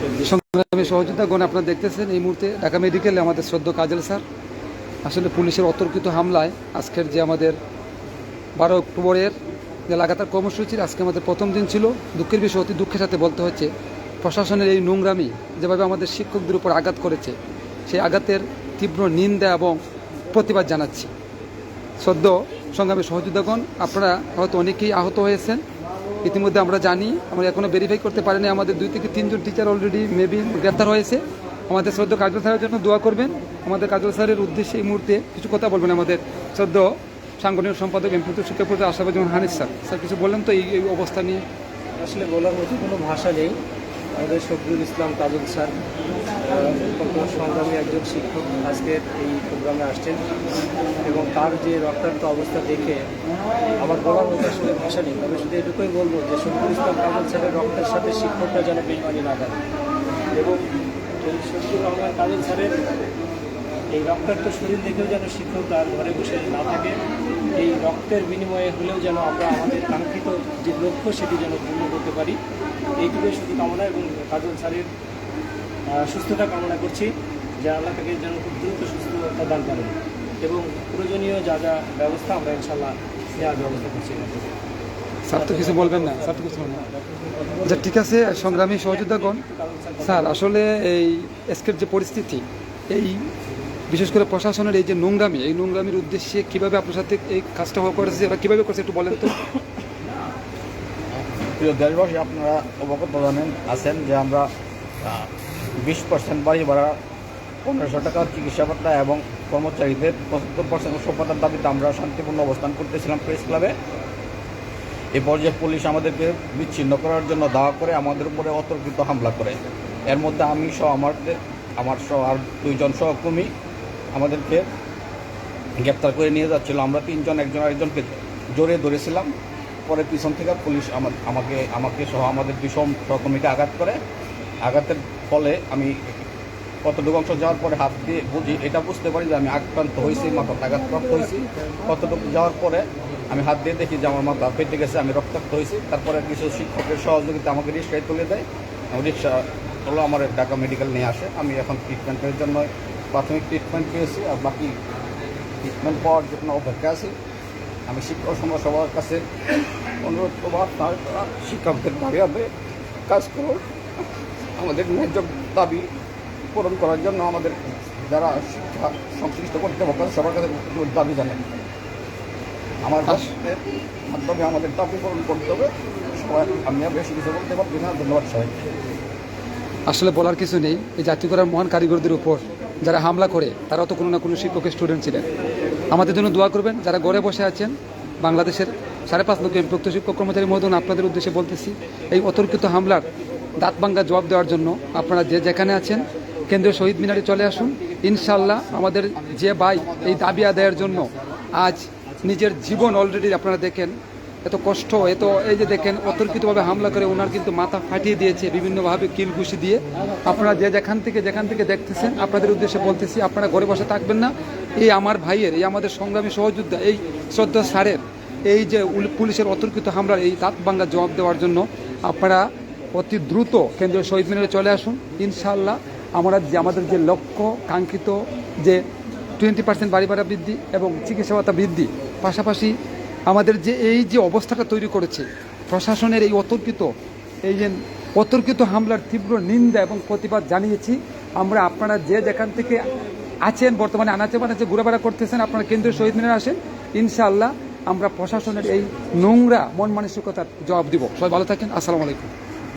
সংগ্রামী সহযোগিতাগণ আপনারা দেখতেছেন, এই মুহূর্তে ঢাকা মেডিকেলে আমাদের শ্রদ্ধ কাজল স্যার। আসলে পুলিশের অতর্কিত হামলায় আজকের যে আমাদের বারো অক্টোবরের যে লাগাতার কর্মসূচির আজকে আমাদের প্রথম দিন ছিল, দুঃখের বিষয় অতি দুঃখের সাথে বলতে হচ্ছে, প্রশাসনের এই নোংরামি যেভাবে আমাদের শিক্ষকদের উপর আঘাত করেছে, সেই আঘাতের তীব্র নিন্দা এবং প্রতিবাদ জানাচ্ছি। সদ্য সংগ্রামী সহযোগিতাগণ আপনারা হয়তো অনেকেই আহত হয়েছেন। ইতিমধ্যে আমরা জানি, আমরা এখনও ভেরিফাই করতে পারিনি, আমাদের দুই থেকে তিনজন টিচার অলরেডি মেবি গ্রেপ্তার হয়েছে। আমাদের শ্রদ্ধ কাজল স্যারের জন্য দোয়া করবেন। আমাদের কাজল স্যারের উদ্দেশ্যে এই মুহূর্তে কিছু কথা বলবেন আমাদের শ্রদ্ধ সাংগঠনিক সম্পাদক এমপি শিক্ষাপ্রতি আশাবাদ হানিস স্যার। স্যার, কিছু বললেন তো এই অবস্থা নিয়ে? আসলে বলার মতো কোনো ভাষা নেই। আমাদের শফিউল ইসলাম কাজল স্যার সংগ্রামী একজন শিক্ষক আজকের এই প্রোগ্রামে আসছেন এবং তার যে রক্তাক্ত অবস্থা দেখে আমার বলার মতো আসলে ভাষা নেই। আমি শুধু এটুকুই বলব যে শফিউল ইসলাম কাজল স্যারের রক্তের সাথে শিক্ষকরা যেন বেইমানি না করে এবং শফিউর রহমান কাজল স্যারের এই রক্তাক্ত শরীর দেখেও যেন শিক্ষকরা আর ঘরে বসে না থাকে, এই রক্তের বিনিময়ে হলেও যেন আমরা আমাদের কাঙ্ক্ষিত যে লক্ষ্য সেটি যেন পূর্ণ করতে পারি, এইটুকুই শুধু কামনা এবং কাজল স্যারের সুস্থতা কামনা করছি। যে আল্লাহ তাকে যেন খুব দ্রুত সুস্থতা দান করেন এবং প্রয়োজনীয় যা যা ব্যবস্থা আমরা ইনশাল্লাহ নেওয়ার ব্যবস্থা করছি। স্যার তো কিছু বলবেন না? স্যার তো কিছু বলবেন না? আচ্ছা ঠিক আছে সংগ্রামী সহযোগিতাগণ স্যার আসলে এই আজকের যে পরিস্থিতি এই বিশেষ করে প্রশাসনের এই যে নোংরামি এই নোংরামির উদ্দেশ্যে কীভাবে আপনার সাথে এই কাজটা হওয়া করেছে এরা কীভাবে করছে একটু বলেন তো। প্রিয় দেশবাসী আপনারা অবগত জানেন আছেন যে আমরা বিশ পার্সেন্ট বাড়ি ভাড়া, পনেরোশো টাকা চিকিৎসা ভাতা এবং কর্মচারীদের পঁচাত্তর পার্সেন্ট সভ্যতার দাবিতে আমরা শান্তিপূর্ণ অবস্থান করতেছিলাম প্রেস ক্লাবে। এই পর্যায়ে পুলিশ আমাদেরকে বিচ্ছিন্ন করার জন্য দাওয়া করে আমাদের উপরে অতর্কিত হামলা করে। এর মধ্যে আমি সহ আমাদের আমার সহ আর দুইজন সহকর্মী আমাদেরকে গ্রেপ্তার করে নিয়ে যাচ্ছিল। আমরা তিনজন, একজন আরেকজনকে জোরে ধরেছিলাম। পরে পিছন থেকে পুলিশ আমা- আমাকে আমাকে সহ আমাদের বিষম সহকর্মীকে আঘাত করে। আঘাতের ফলে আমি কতটুকু অংশ যাওয়ার পরে হাত দিয়ে বুঝি, এটা বুঝতে পারি যে আমি আক্রান্ত হয়েছি মাথাতে আঘাতপ্রাপ্ত হয়েছি। কতটুকু যাওয়ার পরে আমি হাত দিয়ে দেখি যে আমার মাথা ফেটে গেছে, আমি রক্তাক্ত হয়েছি। তারপরে কিছু শিক্ষকের সহযোগিতা আমাকে রিক্সায় তুলে দেয়। রিক্সা হলো আমার ঢাকা মেডিকেল নিয়ে আসে। আমি এখন ট্রিটমেন্টের জন্য প্রাথমিক ট্রিটমেন্ট পেয়েছি আর বাকি ট্রিটমেন্ট পাওয়ার জন্য অপেক্ষা আছি। আমি শিক্ষক সমাজ সবার কাছে অনুরোধ করব, আপনার শিক্ষকদের দাবি কাজ করুন। আমাদের ন্যায্য দাবি পূরণ করার জন্য আমাদের যারা শিক্ষা সংশ্লিষ্ট কর্তৃপক্ষ সবার কাছে দাবি জানাই। আমার রাষ্ট্রের মাধ্যমে আমাদের দাবি পূরণ করতে হবে। সবাই আমি আর বেশি কিছু বলতে পারছি না। ধন্যবাদ সবাইকে। আসলে বলার কিছু নেই। এই জাতীয় করার মহান কারিগরদের উপর যারা হামলা করে তারাও তো কোনো না কোনো শিক্ষকের স্টুডেন্ট ছিলেন। আমাদের জন্য দোয়া করবেন যারা গড়ে বসে আছেন বাংলাদেশের সাড়ে পাঁচ লক্ষ প্রক্ত শিক্ষক কর্মচারী মহোদয় আপনাদের উদ্দেশ্যে বলতেছি এই অতর্কিত হামলার দাঁত ভাঙ্গা জবাব দেওয়ার জন্য আপনারা যে যেখানে আছেন, কেন্দ্রীয় শহীদ মিনারে চলে আসুন। ইনশাল্লাহ আমাদের যে ভাই এই দাবি আদায়ের জন্য আজ নিজের জীবন অলরেডি আপনারা দেখেন, এত কষ্ট, এত এই যে দেখেন, অতর্কিতভাবে হামলা করে ওনার কিন্তু মাথা ফাটিয়ে দিয়েছে, বিভিন্নভাবে কিল ঘুষি দিয়ে। আপনারা যে যেখান থেকে যেখান থেকে দেখতেছেন, আপনাদের উদ্দেশ্যে বলতেছি, আপনারা ঘরে বসে থাকবেন না। এই আমার ভাইয়ের, এই আমাদের সংগ্রামী সহযোদ্ধা, এই শ্রদ্ধা স্যারের, এই যে পুলিশের অতর্কিত হামলার এই দাঁত ভাঙ্গা জবাব দেওয়ার জন্য আপনারা অতি দ্রুত কেন্দ্রীয় শহীদ মিনারে চলে আসুন। ইনশাল্লাহ আমরা যে আমাদের যে লক্ষ্য, কাঙ্ক্ষিত যে টোয়েন্টি পার্সেন্ট বাড়ি ভাড়া বৃদ্ধি এবং চিকিৎসা ভাতা বৃদ্ধি, পাশাপাশি আমাদের যে এই যে অবস্থাটা তৈরি করেছে, প্রশাসনের এই অতর্কিত, এই যে অতর্কিত হামলার তীব্র নিন্দা এবং প্রতিবাদ জানিয়েছি। আমরা আপনারা যে যেখান থেকে আছেন, বর্তমানে আনাচে বানাচে ঘুরেবেড়া করতেছেন, আপনারা কেন্দ্রীয় শহীদ মিনারে আসেন। ইনশাআল্লাহ আমরা প্রশাসনের এই নোংরা, মন মানসিকতার জবাব দিব। সবাই ভালো থাকেন। আসসালামু আলাইকুম।